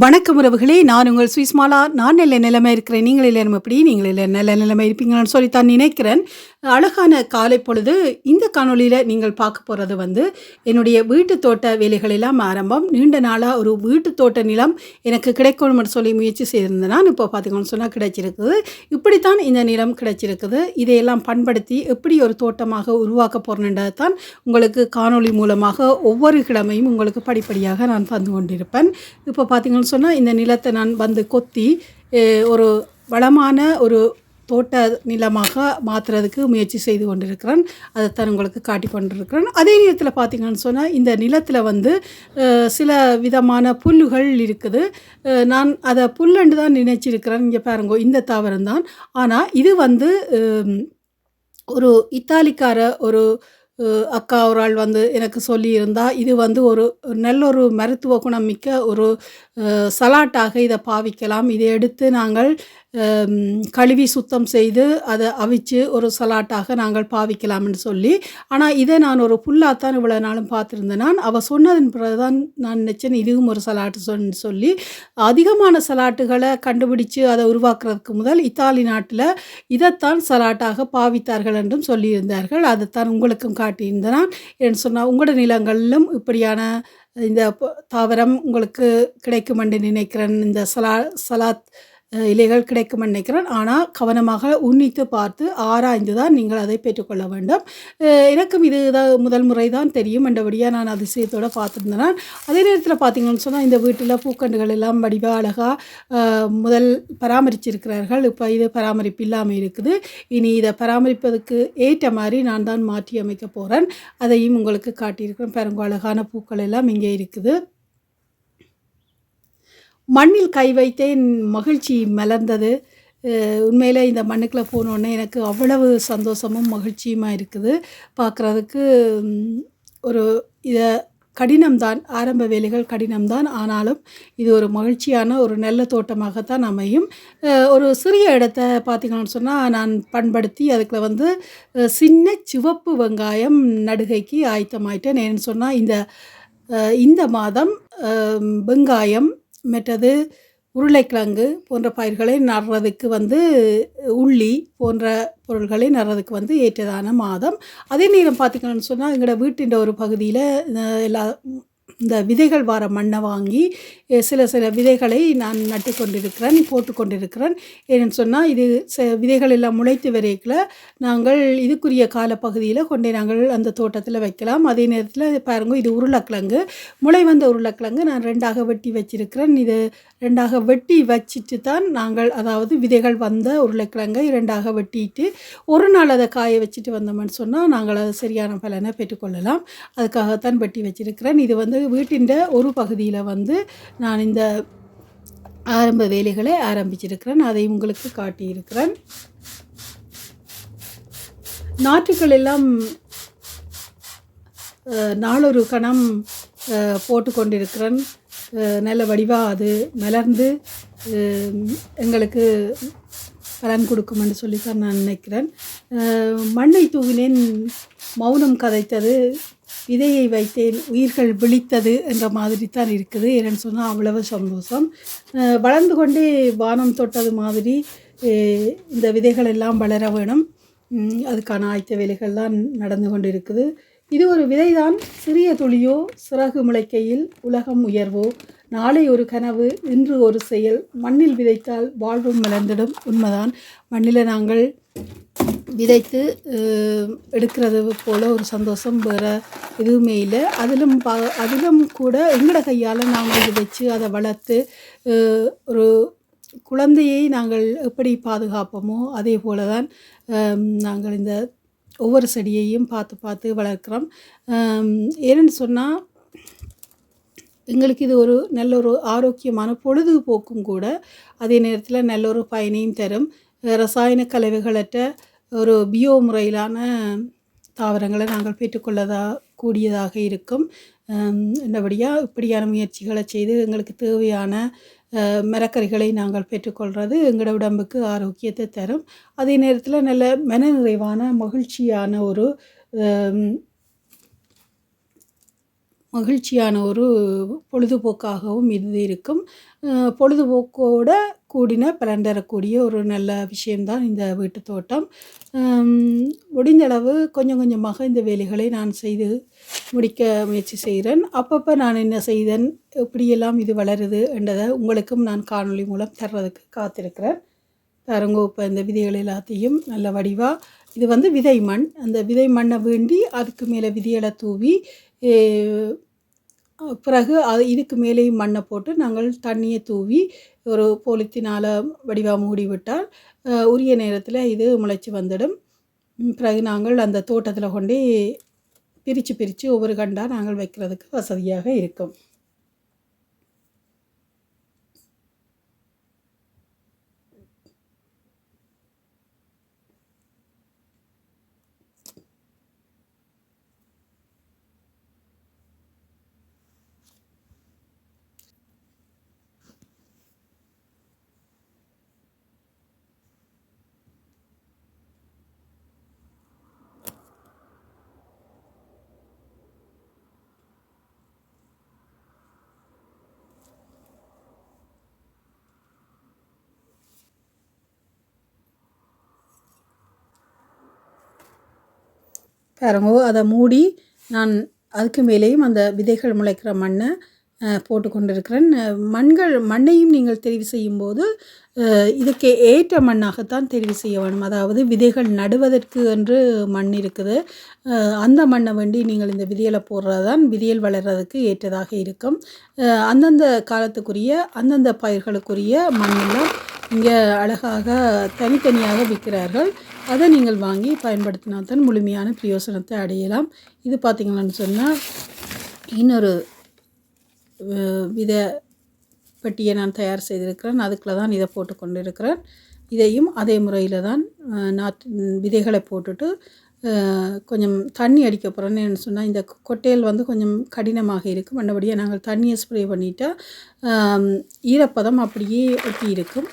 வணக்கம் உறவுகளே நான் உங்கள் சுவிஸ்மாலா. நான் நல்ல நிலைமை இருக்கிறேன். நீங்கள் இல்லை எப்படி நீங்கள் இல்லை நல்ல நிலைமை சொல்லி தான் நினைக்கிறேன். அழகான காலை பொழுது இந்த காணொளியில் நீங்கள் பார்க்க போகிறது வந்து என்னுடைய வீட்டு தோட்ட வேலைகள் எல்லாம் ஆரம்பம். நீண்ட நாளாக ஒரு வீட்டு தோட்ட நிலம் எனக்கு கிடைக்கணும்னு சொல்லி முயற்சி செய்திருந்தேன். நான் இப்போ பார்த்தீங்கன்னு சொன்னால் கிடைச்சிருக்குது. இப்படித்தான் இந்த நிலம் கிடைச்சிருக்குது. இதையெல்லாம் பண்படுத்தி எப்படி ஒரு தோட்டமாக உருவாக்க போகிறேன்றது தான் உங்களுக்கு காணொளி மூலமாக ஒவ்வொரு கிழமையும் உங்களுக்கு படிப்படியாக நான் தந்து கொண்டிருப்பேன். இப்போ பார்த்தீங்கன்னா சொன்னால் இந்த நிலத்தை நான் வந்து கொத்தி ஒரு வளமான ஒரு தோட்ட நிலமாக மாற்றுறதுக்கு முயற்சி செய்து கொண்டிருக்கிறேன். அதைத்தான் உங்களுக்கு காட்டி கொண்டிருக்கிறேன். அதே நேரத்தில் பார்த்தீங்கன்னு சொன்னால் இந்த நிலத்தில் வந்து சில விதமான புல்லுகள் இருக்குது. நான் அதை புல்லண்டு தான் நினைச்சிருக்கிறேன். இங்கே பாருங்கோ இந்த தாவரம் தான் ஆனால் இது வந்து ஒரு இத்தாலிக்கார ஒரு அக்கா ஒரு ஆள் வந்து எனக்கு சொல்லியிருந்தா இது வந்து ஒரு நல்ல ஒரு மருத்துவ குணம் மிக்க ஒரு சலாட்டாக இதை பாவிக்கலாம். இதை எடுத்து நாங்கள் கழுவி சுத்தம் செய்து அதை அவிச்சு ஒரு சலாட்டாக நாங்கள் பாவிக்கலாம்னு சொல்லி ஆனால் இதை நான் ஒரு புல்லாத்தான் இவ்வளோ நாளும் பார்த்துருந்தேன். நான் அவள் சொன்னதன் பிறகு தான் நான் நினச்சேன் இதுவும் ஒரு சலாட்டு சொன்னு சொல்லி அதிகமான சலாட்டுகளை கண்டுபிடிச்சு அதை உருவாக்குறதுக்கு முதல் இத்தாலி நாட்டில் இதைத்தான் சலாட்டாக பாவித்தார்கள் என்றும் சொல்லியிருந்தார்கள். அதைத்தான் உங்களுக்கும் காட்டியிருந்தான் நான் என்று சொன்னால் உங்களோட நிலங்களிலும் இப்படியான இந்த தாவரம் உங்களுக்கு கிடைக்கும் என்று நினைக்கிறேன். இந்த சலா சலாத் இலைகள் கிடைக்கும் நினைக்கிறேன். ஆனால் கவனமாக உன்னித்து பார்த்து ஆராய்ந்து தான் நீங்கள் அதை பெற்றுக்கொள்ள வேண்டும். எனக்கும் இது முதல் முறை தான் தெரியும். என்றபடியாக நான் அதிசயத்தோடு பார்த்துருந்தேன் அதே நேரத்தில் பார்த்தீங்கன்னு சொன்னால் இந்த வீட்டில் பூக்கண்டுகள் எல்லாம் வடிவாக அழகாக முதல் பராமரிச்சிருக்கிறார்கள். இப்போ இது பராமரிப்பு இல்லாமல் இருக்குது. இனி இதை பராமரிப்பதற்கு ஏற்ற மாதிரி நான் தான் மாற்றி அமைக்க போகிறேன் அதையும் உங்களுக்கு காட்டியிருக்கிறேன். பாருங்க அழகான பூக்கள் எல்லாம் இங்கே இருக்குது. மண்ணில் கை வைத்தேன் மகிழ்ச்சி மலர்ந்தது. உண்மையில் இந்த மண்ணுக்குள்ளே போனோடனே எனக்கு அவ்வளவு சந்தோஷமும் மகிழ்ச்சியுமா இருக்குது. பார்க்குறதுக்கு ஒரு இதை கடினம்தான் ஆரம்ப வேலைகள் கடினம்தான். ஆனாலும் இது ஒரு மகிழ்ச்சியான ஒரு நல்ல தோட்டமாகத்தான் அமையும். ஒரு சிறிய இடத்த பார்த்திங்கன்னு சொன்னால் நான் பண்படுத்தி அதுக்குள்ள வந்து சின்ன சிவப்பு வெங்காயம் நடுகைக்கு ஆயத்தமாயிட்டேன். ஏன்னு சொன்னால் இந்த இந்த மாதம் வெங்காயம் மற்றது உருளைக்கிழங்கு போன்ற பயிர்களை நடுறதுக்கு வந்து உள்ளி போன்ற பொருள்களை நடுறதுக்கு வந்து ஏற்றதான மாதம். அதே நேரம் பார்த்திங்கன்னு சொன்னால் எங்களோட வீட்டின் ஒரு பகுதியில் எல்லா இந்த விதைகள் வார மண்ணை வாங்கி சில சில விதைகளை நான் நட்டு கொண்டிருக்கிறேன் போட்டு கொண்டிருக்கிறேன். ஏன்னு சொன்னால் இது ச விதைகள் எல்லாம் முளைத்து வரைக்கில். நாங்கள் இதுக்குரிய காலப்பகுதியில் கொண்டே நாங்கள் அந்த தோட்டத்தில் வைக்கலாம். அதே நேரத்தில் பாருங்க இது உருளைக்கிழங்கு. முளை வந்த உருளைக்கிழங்கு நான் ரெண்டாக வெட்டி வச்சிருக்கிறேன். இது ரெண்டாக வெட்டி வச்சுட்டு தான் நாங்கள் அதாவது விதைகள் வந்த உருளைக்கிழங்கை ரெண்டாக வெட்டிட்டு ஒரு நாள் அதை காய வச்சுட்டு வந்தோம்னு சொன்னால் நாங்கள் அதை சரியான பலனை பெற்றுக்கொள்ளலாம் அதுக்காகத்தான் வெட்டி வச்சிருக்கிறேன். இது வந்து வீட்டின் ஒரு பகுதியில் வந்து நான் இந்த ஆரம்ப வேலைகளை ஆரம்பிச்சிருக்கிறேன். அதை உங்களுக்கு காட்டியிருக்கிறேன். நாற்றுக்கள் எல்லாம் நாளொரு கணம் போட்டுக்கொண்டிருக்கிறேன் போட்டு கொண்டிருக்கிறேன். நல்ல வடிவாக அது மலர்ந்து எங்களுக்கு பலன் கொடுக்கும்னு சொல்லி தான் நான் நினைக்கிறேன். மண்ணை தூவினேன். மௌனம் கதைத்தது விதையை வைத்தேன் உயிர்கள் விழித்தது என்ற மாதிரி தான் இருக்குது. ஏன்னு சொன்னால் அவ்வளவு சந்தோஷம். வளர்ந்து கொண்டே வானம் தொட்டது மாதிரி இந்த விதைகள் எல்லாம் வளர வேணும். அதுக்கான ஆயத்த வேலைகள் தான் நடந்து கொண்டு இருக்குது இது ஒரு விதைதான். சிறிய துளியோ சிறகு முளைக்கையில் உலகம் உயர்வோ நாளை ஒரு கனவு இன்று ஒரு செயல். மண்ணில் விதைத்தால் வாழ்வும் மலர்ந்திடும் உண்மைதான். மண்ணில் நாங்கள் விதைத்து எடுக்கிறது போல் ஒரு சந்தோஷம் வேறு எதுவுமே இல்லை. அதிலும் ப அதிலும் கூட எங்களோட கையால் நாங்கள் விதைச்சு அதை வளர்த்து ஒரு குழந்தையை நாங்கள் எப்படி பாதுகாப்போமோ அதே போல தான் நாங்கள் இந்த ஒவ்வொரு செடியையும் பார்த்து பார்த்து வளர்க்குறோம். ஏன்னு சொன்னால் எங்களுக்கு இது ஒரு நல்ல ஒரு ஆரோக்கியமான பொழுதுபோக்கும் கூட. அதே நேரத்தில் நல்ல ஒரு பயனையும் தரும். ரசாயன கலவைகளற்ற ஒரு பியோ முறையிலான தாவரங்களை நாங்கள் பெற்றுக்கொள்ளதா கூடியதாக இருக்கும். நல்லபடியாக இப்படியான முயற்சிகளை செய்து எங்களுக்கு தேவையான மரக்கறிகளை நாங்கள் பெற்றுக்கொள்வது எங்களோட உடம்புக்கு ஆரோக்கியத்தை தரும். அதே நேரத்தில் நல்ல மனநிறைவான மகிழ்ச்சியான ஒரு மகிழ்ச்சியான ஒரு பொழுதுபோக்காகவும் இது இருக்கும். பொழுதுபோக்கோட கூடின பலன் தரக்கூடிய ஒரு நல்ல விஷயம்தான் இந்த வீட்டு தோட்டம். முடிந்தளவு கொஞ்சம் கொஞ்சமாக இந்த வேலைகளை நான் செய்து முடிக்க முயற்சி செய்கிறேன். அப்பப்போ நான் என்ன செய்தேன் எப்படியெல்லாம் இது வளருது என்றதை உங்களுக்கும் நான் காணொளி மூலம் தர்றதுக்கு காத்திருக்கிறேன். பாருங்க இப்போ இந்த விதைகள் எல்லாத்தையும் நல்ல வடிவாக இது வந்து விதை மண். அந்த விதை மண்ணை வேண்டி அதுக்கு மேலே விதைகளை தூவி பிறகு அது இதுக்கு மேலேயும் மண்ணை போட்டு நாங்கள் தண்ணியை தூவி ஒரு போலித்தினால் வடிவாக மூடி விட்டால் உரிய நேரத்தில் இது முளைச்சி வந்துடும். பிறகு நாங்கள் அந்த தோட்டத்தில் கொண்டு பிரித்து பிரித்து ஒவ்வொரு கண்டாக நாங்கள் வைக்கிறதுக்கு வசதியாக இருக்கும். பாருங்கோ அதை மூடி நான் அதுக்கு மேலேயும் அந்த விதைகள் முளைக்கிற மண்ணை போட்டு கொண்டிருக்கிறேன் மண்கள் மண்ணையும் நீங்கள் தெரிவு செய்யும்போது இதுக்கு ஏற்ற மண்ணாகத்தான் தெரிவு செய்ய வேணும் அதாவது விதைகள் நடுவதற்கு என்று மண் இருக்குது. அந்த மண்ணை வேண்டி நீங்கள் இந்த விதியலை போடுறது தான் விதியல் வளர்கிறதுக்கு ஏற்றதாக இருக்கும். அந்தந்த காலத்துக்குரிய அந்தந்த பயிர்களுக்குரிய மண்ணெல்லாம் இங்கே அழகாக தனித்தனியாக விற்கிறார்கள். அதை நீங்கள் வாங்கி பயன்படுத்தினா தான் முழுமையான பிரயோசனத்தை அடையலாம். இது பார்த்திங்களான்னு சொன்னால் இன்னொரு வித பெட்டியை நான் தயார் செய்திருக்கிறேன். அதுக்குள்ளே தான் இதை போட்டு கொண்டு இருக்கிறேன். இதையும் அதே முறையில் தான் நாற்று விதைகளை போட்டுட்டு கொஞ்சம் தண்ணி அடிக்க போகிறோன்னு சொன்னால் இந்த கொட்டையல் வந்து கொஞ்சம் கடினமாக இருக்கும். மற்றபடியாக நாங்கள் தண்ணியை ஸ்ப்ரே பண்ணிட்டால் ஈரப்பதம் அப்படியே ஒட்டி இருக்கும்.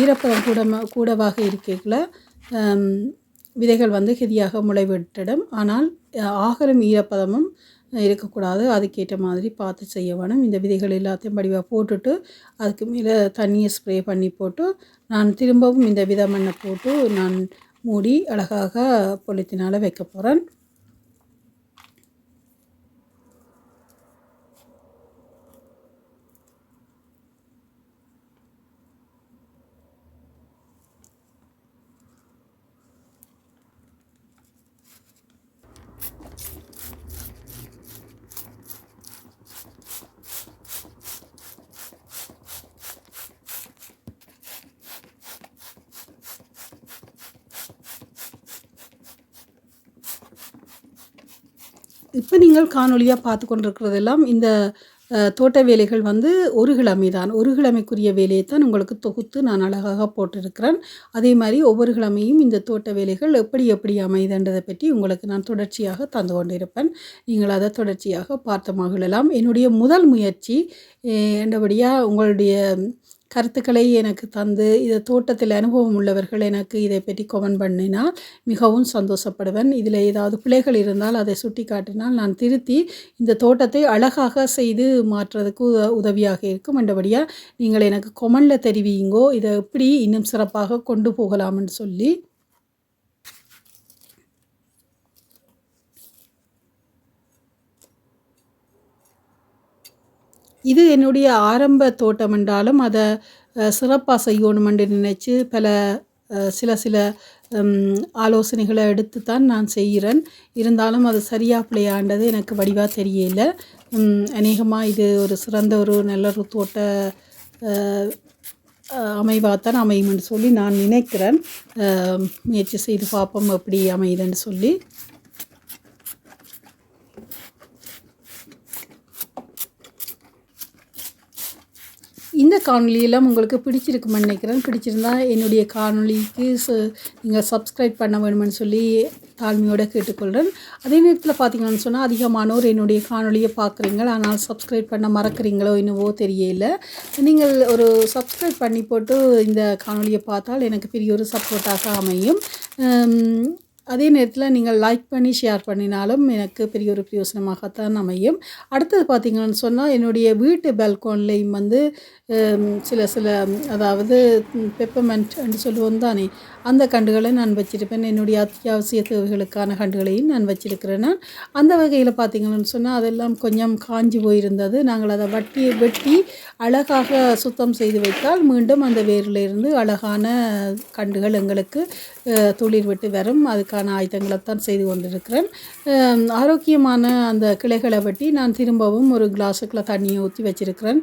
ஈரப்பதம் கூட கூடவாக இருக்கல விதைகள் வந்து ஹெதியாக முளைவிட்டிடும். ஆனால் ஆகரம் ஈரப்பதமும் இருக்கக்கூடாது. அதுக்கேற்ற மாதிரி பார்த்து செய்ய வேணும். இந்த விதைகள் எல்லாத்தையும் படிவாக போட்டுட்டு அதுக்கு மேலே தண்ணியை ஸ்ப்ரே பண்ணி போட்டு நான் திரும்பவும் இந்த வித மண்ணை போட்டு நான் மூடி அழகாக பொலித்தினால் வைக்க போகிறேன் இப்போ நீங்கள் காணொலியாக பார்த்து கொண்டிருக்கிறதெல்லாம் இந்த தோட்ட வேலைகள் வந்து ஒரு கிழமை தான். ஒரு கிழமைக்குரிய வேலையை தான் உங்களுக்கு தொகுத்து நான் அழகாக போட்டிருக்கிறேன். அதே மாதிரி ஒவ்வொரு கிழமையும் இந்த தோட்ட வேலைகள் எப்படி எப்படி அமைதுன்றதை பற்றி உங்களுக்கு நான் தொடர்ச்சியாக தந்து கொண்டிருப்பேன். நீங்கள் அதை தொடர்ச்சியாக பார்த்து மகிழலாம். என்னுடைய முதல் முயற்சி என்றபடியாக உங்களுடைய கருத்துக்களை எனக்கு தந்து இதை தோட்டத்தில் அனுபவம் உள்ளவர்கள் எனக்கு இதை பற்றி கொமெண்ட் பண்ணினால் மிகவும் சந்தோஷப்படுவேன். இதில் ஏதாவது பிள்ளைகள் இருந்தால் அதை சுட்டி காட்டினால் நான் திருத்தி இந்த தோட்டத்தை அழகாக செய்து மாற்றுறதுக்கு உதவியாக இருக்கும். என்றபடியாக நீங்கள் எனக்கு கொமெண்டில் தெரிவிங்கோ இதை எப்படி இன்னும் சிறப்பாக கொண்டு போகலாம்னு சொல்லி இது என்னுடைய ஆரம்ப தோட்டம் என்றாலும் அதை சிறப்பாக செய்யணுமென்று நினச்சி பல சில சில ஆலோசனைகளை எடுத்து தான் நான் செய்கிறேன். இருந்தாலும் அது சரியாக பிள்ளையாண்டது எனக்கு வடிவாக தெரியல. அநேகமாக இது ஒரு சிறந்த ஒரு நல்ல ஒரு தோட்ட அமைவாகத்தான் அமையும்னு சொல்லி நான் நினைக்கிறேன். முயற்சி செய்து பார்ப்போம் எப்படி அமையுதுன்னு சொல்லி. இந்த காணொலியெல்லாம் உங்களுக்கு பிடிச்சிருக்குமே நினைக்கிறேன். பிடிச்சிருந்தா என்னுடைய காணொலிக்கு நீங்கள் சப்ஸ்கிரைப் பண்ண வேணுமென்னு சொல்லி தாழ்மையோடு கேட்டுக்கொள்கிறேன் அதே நேரத்தில் பார்த்தீங்கன்னு சொன்னால் அதிகமானோர் என்னுடைய காணொலியை பார்க்குறீங்க ஆனால் சப்ஸ்கிரைப் பண்ண மறக்கிறீங்களோ என்னவோ தெரியல. நீங்கள் ஒரு சப்ஸ்கிரைப் பண்ணி போட்டு இந்த காணொலியை பார்த்தால் எனக்கு பெரிய ஒரு சப்போர்ட்டாக அமையும். அதே நேரத்தில் நீங்கள் லைக் பண்ணி ஷேர் பண்ணினாலும் எனக்கு பெரிய ஒரு பிரயோசனமாகத்தான் அமையும். அடுத்தது பார்த்திங்கன்னு சொன்னால் என்னுடைய வீட்டு பால்கோன்லேயும் வந்து சில சில அதாவது பெப்பமெண்ட் சொல்லுவோம் தானே அந்த கண்டுகளை நான் வச்சுருப்பேன். என்னுடைய அத்தியாவசிய தேவைகளுக்கான கண்டுகளையும் நான் வச்சுருக்கிறேன். அந்த வகையில் பார்த்திங்கன்னு சொன்னால் அதெல்லாம் கொஞ்சம் காஞ்சி போயிருந்தது. நாங்கள் அதை வட்டி வெட்டி அழகாக சுத்தம் செய்து வைத்தால் மீண்டும் அந்த வேரிலிருந்து அழகான கண்டுகள் எங்களுக்கு அஹ், துளிர் விட்டு வரும். அதுக்கு அதற்கான ஆயுதங்களைத்தான் செய்து கொண்டிருக்கிறேன். ஆரோக்கியமான அந்த கிளைகளை வெட்டி நான் திரும்பவும் ஒரு கிளாஸுக்குள்ள தண்ணியை ஊற்றி வச்சிருக்கிறேன்.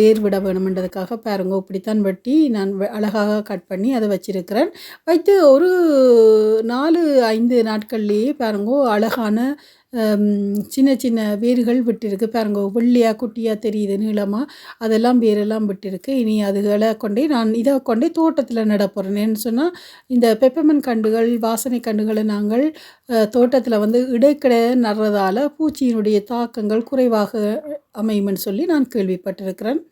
வேர் விட வேணுமென்றதுக்காக பாருங்க இப்படித்தான் வெட்டி நான் அழகாக கட் பண்ணி அதை வச்சிருக்கிறேன். வைத்து ஒரு நாலு ஐந்து நாட்கள்லேயே பாருங்கோ அழகான சின்ன சின்ன வேர்கள் விட்டிருக்கு. பாருங்க வெள்ளையாக குட்டியாக தெரியுது நீளமாக அதெல்லாம் வேரெல்லாம் விட்டிருக்கு. இனி அதுகளை கொண்டே நான் இதை கொண்டே தோட்டத்தில் நட போகிறேன் சொன்னால் இந்த பெப்பமன் கண்டுகள் வாசனை கண்டுகளை நாங்கள் தோட்டத்தில் வந்து இடைக்கிட நடுறதால பூச்சியினுடைய தாக்கங்கள் குறைவாக அமையும்னு சொல்லி நான் கேள்விப்பட்டிருக்கிறேன்.